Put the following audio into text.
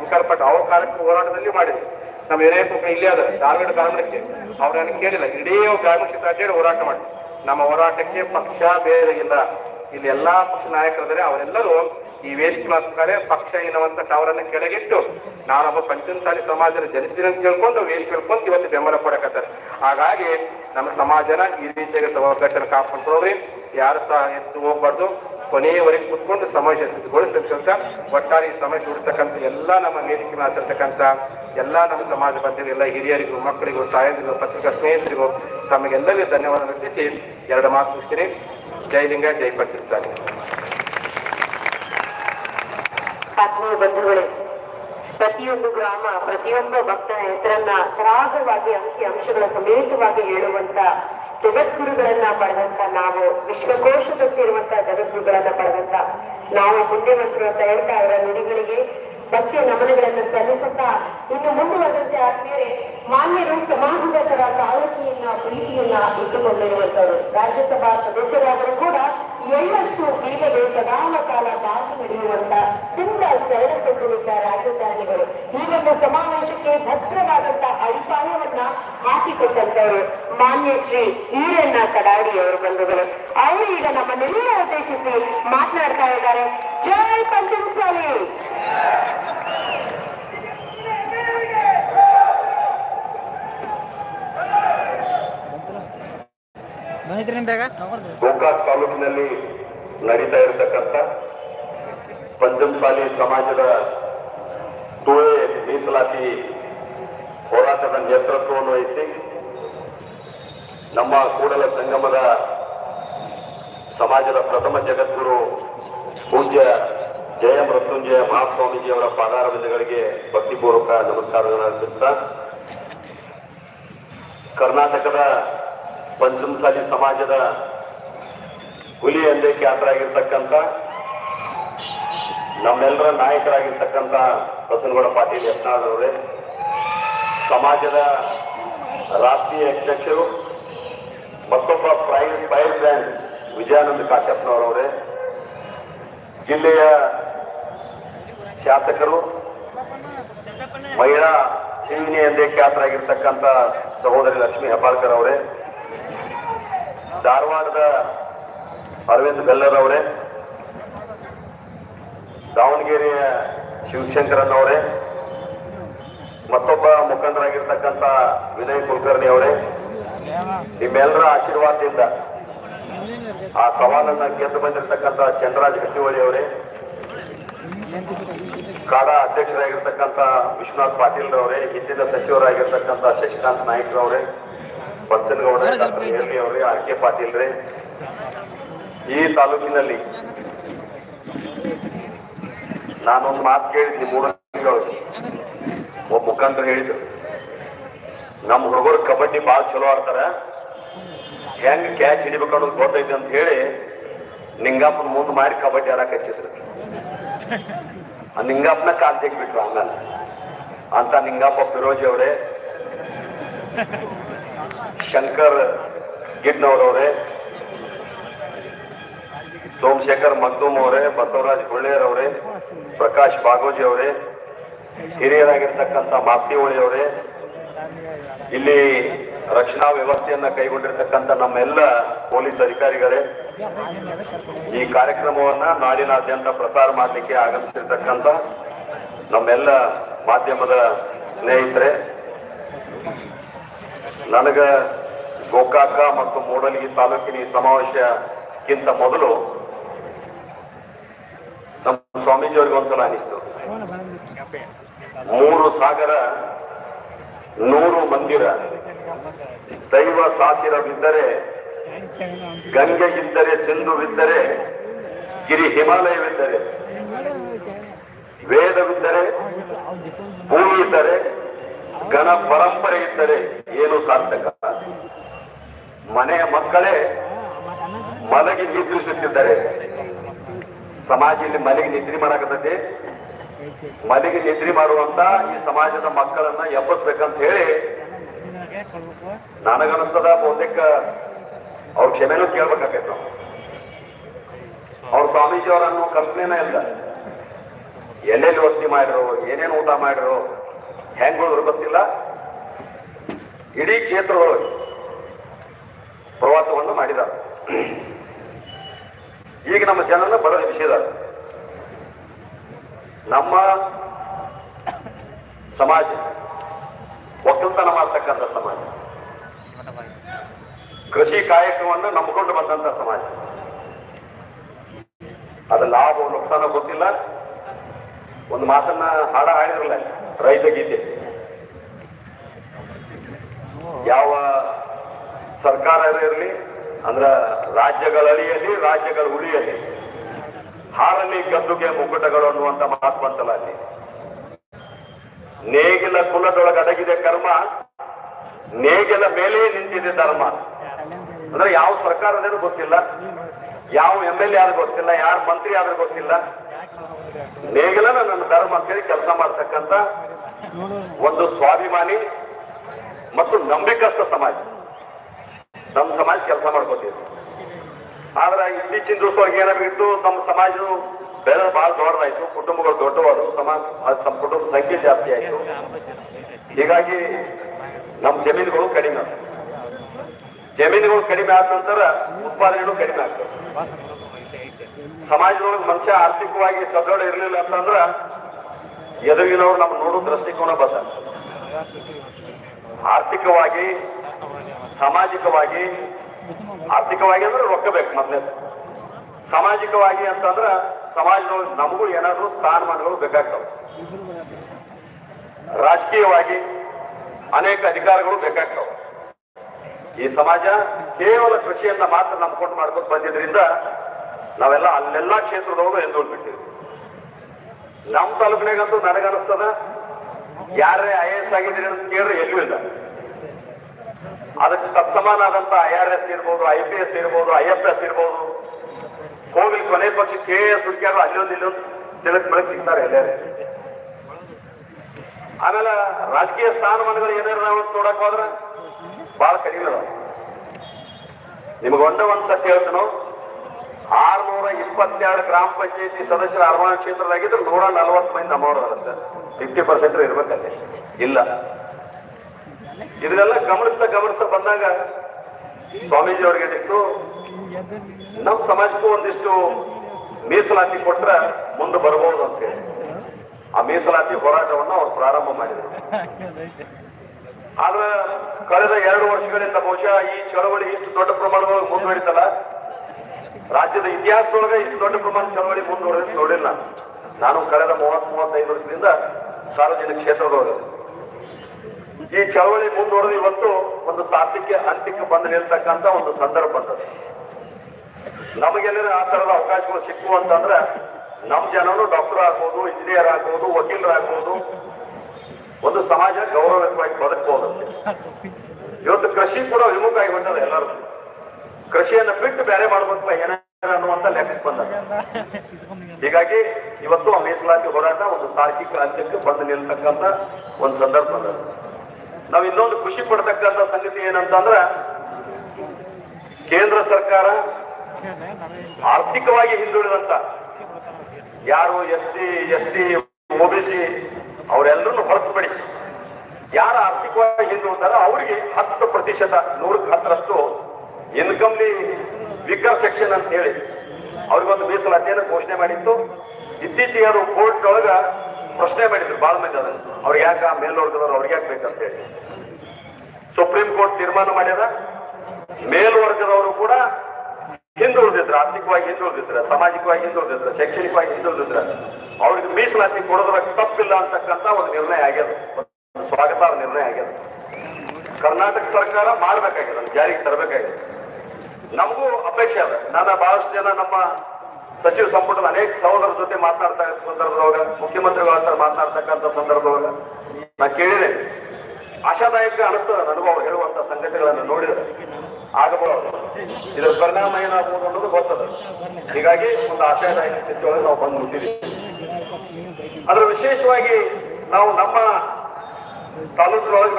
ಸಂಕಲ್ಪಟ್ಟು ಅವ್ರ ಕಾಲಕ್ಕೆ ಹೋರಾಟದಲ್ಲಿ ಮಾಡಿದ್ರು. ನಮ್ಮ ಹಿರಿಯಪ್ಪ ಇಲ್ಲೇ ಅದ ಧಾರವಾಡ ಗ್ರಾಮಕ್ಕೆ. ಅವ್ರನ್ನ ಕೇಳಿಲ್ಲ, ಇಡೀ ಗ್ರಾಮೀಣ ಕ್ಷೇತ್ರ ಹೋರಾಟ ಮಾಡಿ ನಮ್ಮ ಹೋರಾಟಕ್ಕೆ ಪಕ್ಷ ಬೇರೆ ಇಲ್ಲ. ಇಲ್ಲಿ ಎಲ್ಲಾ ಪಕ್ಷ ನಾಯಕರಿದ್ದಾರೆ, ಅವರೆಲ್ಲರೂ ಈ ವೇದಿಕೆ ಮಾತುಕತೆ ಪಕ್ಷ ಎನ್ನುವಂತ ಅವರನ್ನ ಕೆಳಗಿಟ್ಟು ನಾನೊಬ್ಬ ಪಂಚಮಸಾಲಿ ಸಮಾಜದ ಜನಿಸಿದ ಅಂತ ಕೇಳ್ಕೊಂಡು ವೇದಿಕೆ ಕೇಳ್ಕೊಂಡು ಇವತ್ತು ಬೆಂಬಲ ಕೊಡಕತ್ತಾರೆ. ಹಾಗಾಗಿ ನಮ್ಮ ಸಮಾಜನ ಈ ರೀತಿಯಾಗಿ ಒಗ್ಗಟ್ಟನ್ನು ಕಾಪಾಡ್ಕೊಳ್ಳೋರಿ ಯಾರು ಸಹ ಎತ್ತು ಹೋಗ್ಬಾರ್ದು. ಕೊನೆಯವರೆಗೆ ಕೂತ್ಕೊಂಡು ಸಮಾಜ ಸಿದ್ಧಗೊಳಿಸ್ತಕ್ಕಂಥ ಒಟ್ಟಾರೆ ಈ ಸಮಾಜ ಹುಡ್ತಕ್ಕಂಥ ಎಲ್ಲ ನಮ್ಮ ವೇದಿಕೆ ಮಾತಿರ್ತಕ್ಕಂಥ ಎಲ್ಲ ನಮ್ಮ ಸಮಾಜ ಬಂಧುಗಳು, ಎಲ್ಲ ಹಿರಿಯರಿಗೂ, ಮಕ್ಕಳಿಗೂ, ತಾಯಂದಿರಿಗೂ, ಪತ್ರಿಕಾ ಸ್ನೇಹಿತರಿಗೂ ತಮಗೆಲ್ಲರಿಗೂ ಧನ್ಯವಾದ ಅರ್ಪಿಸಿ ಎರಡು ಮಾತು ಮುಗಿಸ್ತೀನಿ. ಜೈಲಿಂಗ ಜೈ ಪಂಚಮಸಾಲಿ ಆತ್ಮೀಯ ಬಂಧುಗಳೇ ಪ್ರತಿಯೊಂದು ಗ್ರಾಮ ಪ್ರತಿಯೊಬ್ಬ ಭಕ್ತನ ಹೆಸರನ್ನ ಸರಾಗವಾಗಿ ಅಂಕಿ ಅಂಶಗಳ ಸಮೇತವಾಗಿ ಹೇಳುವಂತ ಜಗದ್ಗುರುಗಳನ್ನ ಪಡೆದಂತ ನಾವು ವಿಶ್ವಕೋಶದಂತಿರುವಂತ ಜಗದ್ಗುರುಗಳನ್ನ ಪಡೆದಂತ ನಾವು ಪುಣ್ಯವಂತರು ಅಂತ ಹೇಳ್ತಾ ಅವರ ನುಡಿಗಳಿಗೆ ಭಕ್ತಿಯ ನಮನಗಳನ್ನು ಸಲ್ಲಿಸುತ್ತಾ ಇನ್ನು ಮುಂದುವರೆದಂತೆ ಆತ್ಮೀಯರೇ, ಮಾನ್ಯರು ಸಮಾಜದ ತರ ಕಾಳಜಿಯನ್ನ ಪ್ರೀತಿಯನ್ನ ಇಟ್ಟುಕೊಂಡಿರುವಂತವರು, ರಾಜ್ಯಸಭಾ ಸದಸ್ಯರಾದರೂ ಕೂಡ ಎಳ್ಳಷ್ಟು ಬೀಗದೆ ಸದಾವಕಾಲ ಕಾಲ ಬಾಕಿ ನಡೆಯುವಂತ ತುಂಬಾ ಸರಳ ಸಜ್ಜನಿಕ ರಾಜಕಾರಣಿಗಳು ಈ ಒಂದು ಸಮಾವೇಶಕ್ಕೆ ಭದ್ರವಾದಂತಹ ಅಡಿಪಾಯವನ್ನ ಹಾಕಿಕೊಟ್ಟಂತವರು ಮಾನ್ಯ ಶ್ರೀ ಈರಣ್ಣ ಕಡಾಡಿ ಅವರು ಬಂಧುಗಳು ಅವರು ಈಗ ನಮ್ಮನ್ನೆಲ್ಲ ಉದ್ದೇಶಿಸಿ ಮಾತನಾಡ್ತಾ ಇದ್ದಾರೆ. ಜೈ ಪಂಚಮಸಾಲಿ! ನಿಮ್ದಾಗ ಗೋಕಾಕ್ ತಾಲೂಕಿನಲ್ಲಿ ನಡೀತಾ ಇರತಕ್ಕಂಥ ಪಂಚಮಸಾಲಿ ಸಮಾಜದ ಮೀಸಲಾತಿ ಹೋರಾಟದ ನೇತೃತ್ವವನ್ನು ವಹಿಸಿ ನಮ್ಮ ಕೂಡಲ ಸಂಗಮದ ಸಮಾಜದ ಪ್ರಥಮ ಜಗದ್ಗುರು ಪೂಜ್ಯ ಜಯ ಮೃತ್ಯುಂಜಯ ಮಹಾಸ್ವಾಮೀಜಿಯವರ ಪಾದಾರವಿಂದಗಳಿಗೆ ಭಕ್ತಿಪೂರ್ವಕ ನಮಸ್ಕಾರಗಳನ್ನು ಅರ್ಪಿಸ್ತಾ, ಕರ್ನಾಟಕದ ಪಂಚಮಸಾಲಿ ಸಮಾಜದ ಹುಲಿ ಎಂದೇ ಖ್ಯಾತರಾಗಿರ್ತಕ್ಕಂಥ ನಮ್ಮೆಲ್ಲರ ನಾಯಕರಾಗಿರ್ತಕ್ಕಂಥ ಬಸನಗೌಡ ಪಾಟೀಲ್ ಯತ್ನಾಳ್ರವರೇ ಸಮಾಜದ ರಾಷ್ಟ್ರೀಯ ಅಧ್ಯಕ್ಷರು, ಮತ್ತೊಬ್ಬ ಪ್ರೈ, ಫೈರ್ ಬ್ರ್ಯಾಂಡ್ ವಿಜಯಾನಂದ ಕಾಶ್ಯಪ್ನವರವರೇ ಜಿಲ್ಲೆಯ ಶಾಸಕರು, ಮಹಿಳಾ ಸೇವಿನಿ ಎಂದೇ ಖ್ಯಾತರಾಗಿರ್ತಕ್ಕಂಥ ಸಹೋದರಿ ಲಕ್ಷ್ಮೀ ಹೆಬ್ಬಾಳ್ಕರ್ ಅವರೇ, ಧಾರವಾಡದ ಅರವಿಂದ್ ಬೆಲ್ಲರ್ ಅವರೇ ದಾವಣಗೆರೆಯ ಶಿವಶಂಕರನ್ ಅವರೇ ಮತ್ತೊಬ್ಬ ಮುಖಂಡರಾಗಿರ್ತಕ್ಕಂಥ ವಿನಯ್ ಕುಲಕರ್ಣಿ ಅವರೇ, ನಿಮ್ಮೆಲ್ಲರ ಆಶೀರ್ವಾದದಿಂದ ಆ ಸವಾಲನ್ನ ಗೆದ್ದು ಬಂದಿರತಕ್ಕಂಥ ಚಂದ್ರರಾಜ್ ಹಟ್ಟಿಹೊಳಿ ಅವರೇ, ಕಾಡಾ ಅಧ್ಯಕ್ಷರಾಗಿರ್ತಕ್ಕಂಥ ವಿಶ್ವನಾಥ್ ಪಾಟೀಲ್ ರವರೇ, ಹಿಂದಿನ ಸಚಿವರಾಗಿರ್ತಕ್ಕಂಥ ಶಶಿಕಾಂತ್ ನಾಯ್ಕರವರೇ ಬಚ್ಚನಗೌಡ ಡಾಕ್ಟರ್ ಅವರೇ, ಆರ್ ಕೆ ಪಾಟೀಲ್ ರೇ, ಈ ತಾಲೂಕಿನಲ್ಲಿ ನಾನೊಂದು ಮಾತು ಕೇಳಿದ್ನಿ ಮೂರು ಒಬ್ಬ ಮುಖಾಂತರ ಹೇಳಿದ್ರು ನಮ್ಮ ಹುಡುಗರು ಕಬಡ್ಡಿ ಭಾಳ ಚಲೋ ಆಡ್ತಾರ. ಹೆಂಗ್ ಕ್ಯಾಚ್ ಹಿಡಿಬೇಕು ಅನ್ನೋದು ಗೊತ್ತೈತೆ ಅಂತ ಹೇಳಿ ನಿಂಗಪ್ಪನ ಮುಂದೆ ಮಾಡಿ ಕಬಡ್ಡಿ ಆಡಕ್ ಹಚ್ಚಿದ್ರು. ಆ ನಿಂಗಪ್ಪನ ಕಾಲ್ ತೆಗಿಬಿಟ್ರು ಆಮೇಲೆ. ಅಂತ ನಿಂಗಪ್ಪ ಫಿರೋಜಿ ಅವರೇ, ಶಂಕರ್ ಗಿಡ್ನವರವರೇ ಸೋಮಶೇಖರ್ ಮಗ್ದೂಮ್ ಅವರೇ, ಬಸವರಾಜ್ ಗುಳ್ಳೇರ್ ಅವರೇ, ಪ್ರಕಾಶ್ ಬಾಗೋಜಿ ಅವರೇ, ಹಿರಿಯರಾಗಿರ್ತಕ್ಕಂಥ ಮಾಸ್ತಿಹೊಳಿ ಅವರೇ, ಇಲ್ಲಿ ರಕ್ಷಣಾ ವ್ಯವಸ್ಥೆಯನ್ನ ಕೈಗೊಂಡಿರ್ತಕ್ಕಂಥ ನಮ್ಮೆಲ್ಲ ಪೊಲೀಸ್ ಅಧಿಕಾರಿಗಳೇ, ಈ ಕಾರ್ಯಕ್ರಮವನ್ನ ನಾಡಿನಾದ್ಯಂತ ಪ್ರಸಾರ ಮಾಡಲಿಕ್ಕೆ ಆಗಮಿಸಿರ್ತಕ್ಕಂಥ ನಮ್ಮೆಲ್ಲ ಮಾಧ್ಯಮದ ಸ್ನೇಹಿತರೆ, ನನಗ ಗೋಕಾಕ ಮತ್ತು ಮೂಡಲಗಿ ತಾಲೂಕಿನ ಈ ಸಮಾವೇಶಕ್ಕಿಂತ ಮೊದಲು ನಮ್ಮ ಸ್ವಾಮೀಜಿ ಅವ್ರಿಗೆ ಒಂದ್ಸಲ ಅನಿಸ್ತು. ಮೂರು ಸಾಗರ, ನೂರು ಮಂದಿರ. ದೈವ ಸಾಸಿರವಿದ್ದರೆ, ಗಂಗೆಗಿದ್ದರೆ, ಸಿಂಧುವಿದ್ದರೆ, ಗಿರಿ ಹಿಮಾಲಯವಿದ್ದರೆ, ವೇದವಿದ್ದರೆ, ಭೂಮಿ ಇದ್ದರೆ ಗಣ ಪರಂಪರೆ ಇದ್ದರೆ ಏನು ಸಾರ್ಥಕ. ಮನೆಯ ಮಕ್ಕಳೇ ಮಲಗಿ ನಿದ್ರಿಸುತ್ತಿದ್ದಾರೆ ಸಮಾಜ ಇಲ್ಲಿ ಮಲಿಗೆ ನಿದ್ರಿ ಮಾಡಕತ್ತೈತಿ? ಮಲಿಗೆ ನಿದ್ರಿ ಮಾಡುವಂತ ಈ ಸಮಾಜದ ಮಕ್ಕಳನ್ನ ಎಬ್ಬಸ್ಬೇಕಂತ ಹೇಳಿ ನನಗನಿಸ್ತದ ಬಹುತೇಕ ಅವ್ರ ಕ್ಷಮೆನೂ ಕೇಳ್ಬೇಕಾಗೈತೆ ಅವ್ರ ಸ್ವಾಮೀಜಿ ಅವರನ್ನು ಕಲ್ಪನೆನೇ ಇಲ್ಲ. ಎಲ್ಲೆಲ್ಲಿ ವಸ್ತಿ ಮಾಡಿರೋ ಏನೇನು ಊಟ ಮಾಡಿರೋ ಹೆಂಗ್ ಗೊತ್ತಿಲ್ಲ. ಇಡೀ ಕ್ಷೇತ್ರದೊಳಗೆ ಪ್ರವಾಸವನ್ನು ಮಾಡಿದ್ದಾರೆ. ಈಗ ನಮ್ಮ ಜನನ ಬಡ ವಿಷಯದ. ನಮ್ಮ ಸಮಾಜ ಒಕ್ಕಲ್ತನ ಮಾಡ್ತಕ್ಕಂಥ ಸಮಾಜ. ಕೃಷಿ ಕಾಯಕವನ್ನು ನಂಬಿಕೊಂಡು ಬಂದಂತ ಸಮಾಜ. ಅದ ಲಾಭ, ನುಕ್ಸಾನ ಗೊತ್ತಿಲ್ಲ. ಒಂದು ಮಾತನ್ನ ಹಾಡ ಹಾಡಿದ್ರಲ್ಲ, ರೈತ ಗೀತೆ. ಯಾವ ಸರ್ಕಾರ ಇರಲಿ ಅಂದ್ರ ರಾಜ್ಯಗಳ ಅಳಿಯಲಿ ರಾಜ್ಯಗಳ ಉಳಿಯಲ್ಲಿ ಹಾರಲಿ ಗದ್ದುಗೆ ಮುಕುಟಗಳು ಅನ್ನುವಂತ ಮಾತು ಬಂತಲ್ಲ ಅಲ್ಲಿ. ನೇಗಿಲ ಕುಲದೊಳಗೆ ಅಡಗಿದೆ ಕರ್ಮ, ನೇಗಿಲ ಮೇಲೆ ನಿಂತಿದೆ ಧರ್ಮ. ಅಂದ್ರೆ ಯಾವ ಸರ್ಕಾರದೇನು ಗೊತ್ತಿಲ್ಲ. ಯಾವ ಎಂ ಎಲ್ ಎ ಆದ್ರೂ ಗೊತ್ತಿಲ್ಲ, ಯಾರ ಮಂತ್ರಿ ಆದ್ರೂ ಗೊತ್ತಿಲ್ಲ. ನೇಗಿಲನ ನನ್ನ ಧರ್ಮ ಅಂತೇಳಿ ಕೆಲಸ ಮಾಡ್ತಕ್ಕಂತ ಒಂದು ಸ್ವಾಭಿಮಾನಿ ಮತ್ತು ನಂಬಿಕಸ್ಥ ಸಮಾಜ. ನಮ್ಮ ಸಮಾಜ ಕೆಲಸ ಮಾಡ್ಕೋತೀವಿ. ಆದ್ರೆ ಇತ್ತೀಚಿನ ದಿವಸವಾಗಿ ಏನಾಗಿತ್ತು ನಮ್ಮ ಸಮಾಜ ಬೆಳೆ ಬಹಳ ದೊಡ್ಡದಾಯ್ತು. ಕುಟುಂಬಗಳು ದೊಡ್ಡವಾದ್ರು. ಸಮಾಜ ಅದು ಕುಟುಂಬ ಸಂಖ್ಯೆ ಜಾಸ್ತಿ ಆಯ್ತು. ಹೀಗಾಗಿ ನಮ್ಮ ಜಮೀನುಗಳು ಕಡಿಮೆ ಜಮೀನುಗಳು ಕಡಿಮೆ ಆದ ನಂತರ ಉತ್ಪಾದನೆಗಳು ಕಡಿಮೆ ಆಗ್ತವೆ ಸಮಾಜದೊಳಗೆ ಮನುಷ್ಯ ಆರ್ಥಿಕವಾಗಿ ಸದೃಢ ಇರಲಿಲ್ಲ ಅಂತಂದ್ರ ಎದುರಿನವ್ರು ನಮ್ಮ ನೋಡೋ ದೃಷ್ಟಿಕೋನ ಬದ್ದ ಆರ್ಥಿಕವಾಗಿ ಸಾಮಾಜಿಕವಾಗಿ, ಆರ್ಥಿಕವಾಗಿ ಅಂದ್ರೆ ರೊಕ್ಕ ಬೇಕು ಮೊದಲೇ. ಸಾಮಾಜಿಕವಾಗಿ ಅಂತಂದ್ರ ಸಮಾಜದೊಳಗೆ ನಮಗೂ ಏನಾದ್ರೂ ಸ್ಥಾನಮಾನಗಳು ಬೇಕಾಗ್ತವೆ. ರಾಜಕೀಯವಾಗಿ ಅನೇಕ ಅಧಿಕಾರಗಳು ಬೇಕಾಗ್ತವೆ. ಈ ಸಮಾಜ ಕೇವಲ ಕೃಷಿಯನ್ನ ಮಾತ್ರ ನಂಬ್ಕೊಂಡು ಮಾಡ್ಕೊಂಡು ಬಂದಿದ್ರಿಂದ ನಾವೆಲ್ಲ ಅಲ್ಲೆಲ್ಲ ಕ್ಷೇತ್ರದವರು ಎದ್ದೋಗ್ಬಿಟ್ಟಿವಿ ನಮ್ಮ ತಾಲೂಕಿನಾಗಂತೂ ನನಗನ್ನಿಸ್ತದ ಯಾರೇ ಐ ಎಸ್ ಆಗಿದ್ದೀರಿ ಅಂತ ಕೇಳಿದ್ರೆ ಎಲ್ಲೂ ಇಲ್ಲ. ಅದಕ್ಕೆ ತತ್ಸಮಾನಾದಂತ ಐ ಆರ್ ಎಸ್ ಇರ್ಬೋದು, ಐ ಪಿ ಎಸ್ ಇರ್ಬೋದು, ಐ ಎಫ್ ಎಸ್ ಇರ್ಬೋದು. ಹೋಗಿ ಕೊನೆ ಪಕ್ಷ ಕೆ ಎಸ್ ಹುಡುಕ್ಯಾರು ಅಲ್ಲೊಂದು ಇಲ್ಲೊಂದು ತಿಳಕ್ ಬೆಳಕ್ ಸಿಗ್ತಾರೆ ಎಲ್ಲರೇ. ಆಮೇಲೆ ರಾಜಕೀಯ ಸ್ಥಾನಮಾನಗಳು ಏನಾರು ನಾವು ನೋಡಕ್ ಹೋದ್ರ ಬಹಳ ಕಡಿಮೆ ನಿಮ್ಗೆ ಒಂದೇ ಒಂದ್ ಸತ್ಯ ಹೇಳ್ತೀನೋ, ಆರ್ನೂರ ಇಪ್ಪತ್ತೆರಡು ಗ್ರಾಮ ಪಂಚಾಯತಿ ಸದಸ್ಯರ ಅರಮಾನ ಕ್ಷೇತ್ರದಾಗಿದ್ರೆ ನೂರ ನಲವತ್ತು ಮಂದಿ ನಮ್ಮವ್ರು ಫಿಫ್ಟಿ ಪರ್ಸೆಂಟ್ ಇರ್ಬೇಕಲ್ಲಿ. ಇಲ್ಲ. ಇದನ್ನೆಲ್ಲ ಗಮನಿಸ್ತಾ ಗಮನಿಸ್ತಾ ಬಂದಾಗ ಸ್ವಾಮೀಜಿ ಅವ್ರಿಗೆ ಅನಿಸ್ತು ನಮ್ಮ ಸಮಾಜಕ್ಕೂ ಒಂದಿಷ್ಟು ಮೀಸಲಾತಿ ಕೊಟ್ರ ಮುಂದೆ ಬರಬಹುದು ಅಂತ ಆ ಮೀಸಲಾತಿ ಹೋರಾಟವನ್ನು ಅವ್ರು ಪ್ರಾರಂಭ ಮಾಡಿದ್ರು. ಆದ್ರೆ ಕಳೆದ ಎರಡು ವರ್ಷಗಳಿಂದ ಬಹುಶಃ ಈ ಚಳವಳಿ ಇಷ್ಟು ದೊಡ್ಡ ಪ್ರಮಾಣದೊಳಗೆ ಮುಂದುವರಿತಲ್ಲ? ರಾಜ್ಯದ ಇತಿಹಾಸದೊಳಗೆ ಇಷ್ಟು ದೊಡ್ಡ ಪ್ರಮಾಣ ಚಳವಳಿ ಮುಂದುವರೆದ ನೋಡಿಲ್ಲ. ನಾನು ಕಳೆದ ಮೂವತ್ ಮೂವತ್ತೈದು ವರ್ಷದಿಂದ ಸಾರ್ವಜನಿಕ ಕ್ಷೇತ್ರದೊಳಗೆ ಈ ಚಳವಳಿ ಮುಂದುವರೆದು ಇವತ್ತು ಒಂದು ತಾತ್ವಿಕ ಅಂತ್ಯಕ್ಕೆ ಬಂದು ನಿಲ್ತಕ್ಕಂತ ಒಂದು ಸಂದರ್ಭ ಅದು ನಮಗೆಲ್ಲರೂ ಆ ತರದ ಅವಕಾಶಗಳು ಸಿಕ್ಕು ಅಂತಂದ್ರೆ ನಮ್ಮ ಜನರು ಡಾಕ್ಟರ್ ಆಗ್ಬೋದು, ಇಂಜಿನಿಯರ್ ಆಗ್ಬೋದು ವಕೀಲರಾಗ್ಬೋದು ಒಂದು ಸಮಾಜ ಗೌರವಯುತವಾಗಿ ಬದುಕಬಹುದು ಇವತ್ತು ಕೃಷಿ ಕೂಡ ವಿಮುಖ ಆಗಿಬಿಟ್ಟದ ಎಲ್ಲರೂ. ಕೃಷಿಯನ್ನ ಬಿಟ್ಟು ಬೇರೆ ಮಾಡ್ಬೇಕು ಏನಾರ ಅನ್ನುವಂತ ಲೆಕ್ಕಕ್ಕೆ ಬಂದ ಹೀಗಾಗಿ ಇವತ್ತು ಆ ಮೀಸಲಾತಿ ಹೋರಾಟ ಒಂದು ತಾರ್ಕಿಕ ಅಂತ್ಯಕ್ಕೆ ಬಂದು ನಿಲ್ತಕ್ಕಂತ ಒಂದು ಸಂದರ್ಭ ನಾವು ಇನ್ನೊಂದು ಖುಷಿ ಪಡ್ತಕ್ಕಂತ ಸಂಗತಿ ಏನಂತಂದ್ರೆ, ಕೇಂದ್ರ ಸರ್ಕಾರ ಆರ್ಥಿಕವಾಗಿ ಹಿಂದುಳಿದಂತ ಯಾರು S C, S T OBC ಅವರೆಲ್ಲರನ್ನು ಹೊರತುಪಡಿಸಿ ಯಾರು ಆರ್ಥಿಕವಾಗಿ ಹಿಂದುಳಿದಾರೋ ಅವರಿಗೆ ಹತ್ತು ಪ್ರತಿಶತ, ನೂರಕ್ಕೆ ಹತ್ತರಷ್ಟು ಇನ್ಕಮ್ಲಿ ವಿಕರ್ ಸೆಕ್ಷನ್ ಅಂತ ಹೇಳಿ ಅವ್ರಿಗೊಂದು ಮೀಸಲಾತಿಯನ್ನು ಘೋಷಣೆ ಮಾಡಿತ್ತು. ಇತ್ತೀಚೆಗೆ ಅದು ಕೋರ್ಟ್ ಒಳಗ ಪ್ರಶ್ನೆ ಮಾಡಿದ್ರು ಬಹಳ ಮಂದಿ ಅದನ್ನ. ಅವ್ರಿಗೆ ಯಾಕ ಮೇಲ್ವರ್ಗದವ್ರು ಅವ್ರಿಗೆ ಯಾಕೆ ಬೇಕಂತ ಹೇಳಿ. ಸುಪ್ರೀಂ ಕೋರ್ಟ್ ತೀರ್ಮಾನ ಮಾಡ್ಯದ? ಮೇಲ್ವರ್ಗದವರು ಕೂಡ ಹಿಂದುಳಿದಿದ್ರ, ಆರ್ಥಿಕವಾಗಿ ಹಿಂದುಳಿದಿದ್ರ, ಸಾಮಾಜಿಕವಾಗಿ ಹಿಂದುಳಿದಿದ್ರ, ಶೈಕ್ಷಣಿಕವಾಗಿ ಹಿಂದುಳಿದಿದ್ರ. ಅವ್ರಿಗೆ ಮೀಸಲಾತಿ ಕೊಡೋದ್ರ ತಪ್ಪಿಲ್ಲ ಅಂತಕ್ಕಂತ ಒಂದು ನಿರ್ಣಯ ಆಗ್ಯದ. ಸ್ವಾಗತ ನಿರ್ಣಯ ಆಗ್ಯದ. ಕರ್ನಾಟಕ ಸರ್ಕಾರ ಮಾಡ್ಬೇಕಾಗಿದೆ ಜಾರಿಗೆ ತರಬೇಕಾಗಿದೆ. ನಮಗೂ ಅಪೇಕ್ಷೆ ಅದ. ನಾನು ಬಹಳಷ್ಟು ಜನ ನಮ್ಮ ಸಚಿವ ಸಂಪುಟದ ಅನೇಕ ಸಹೋದರ ಜೊತೆ ಮಾತನಾಡ್ತಾ ಸಂದರ್ಭದೊಳಗ, ಮುಖ್ಯಮಂತ್ರಿಗಳ ಹತ್ರ ಮಾತನಾಡ್ತಕ್ಕಂಥ ಸಂದರ್ಭದೊಳಗ ನಾ ಕೇಳಿದೆ. ಆಶಾದಾಯಕ ಅನಿಸ್ತದ ನನಗೂ ಅವ್ರು ಹೇಳುವಂತ ಸಂಗತಿಗಳನ್ನು ನೋಡಿದ್ರೆ. ಆಗಬಹುದು ಇದರ ಪರಿಣಾಮ ಏನಾಗಬಹುದು ಅನ್ನೋದು ಗೊತ್ತದ. ಹೀಗಾಗಿ ಒಂದು ಆಶಾದಾಯಕ ಸ್ಥಿತಿಯೊಳಗೆ ನಾವು ಬಂದು ಮುಟ್ಟಿದ್ದೀವಿ ಅದ್ರ ವಿಶೇಷವಾಗಿ ನಾವು ನಮ್ಮ ತಾಲೂಕಿನೊಳಗೆ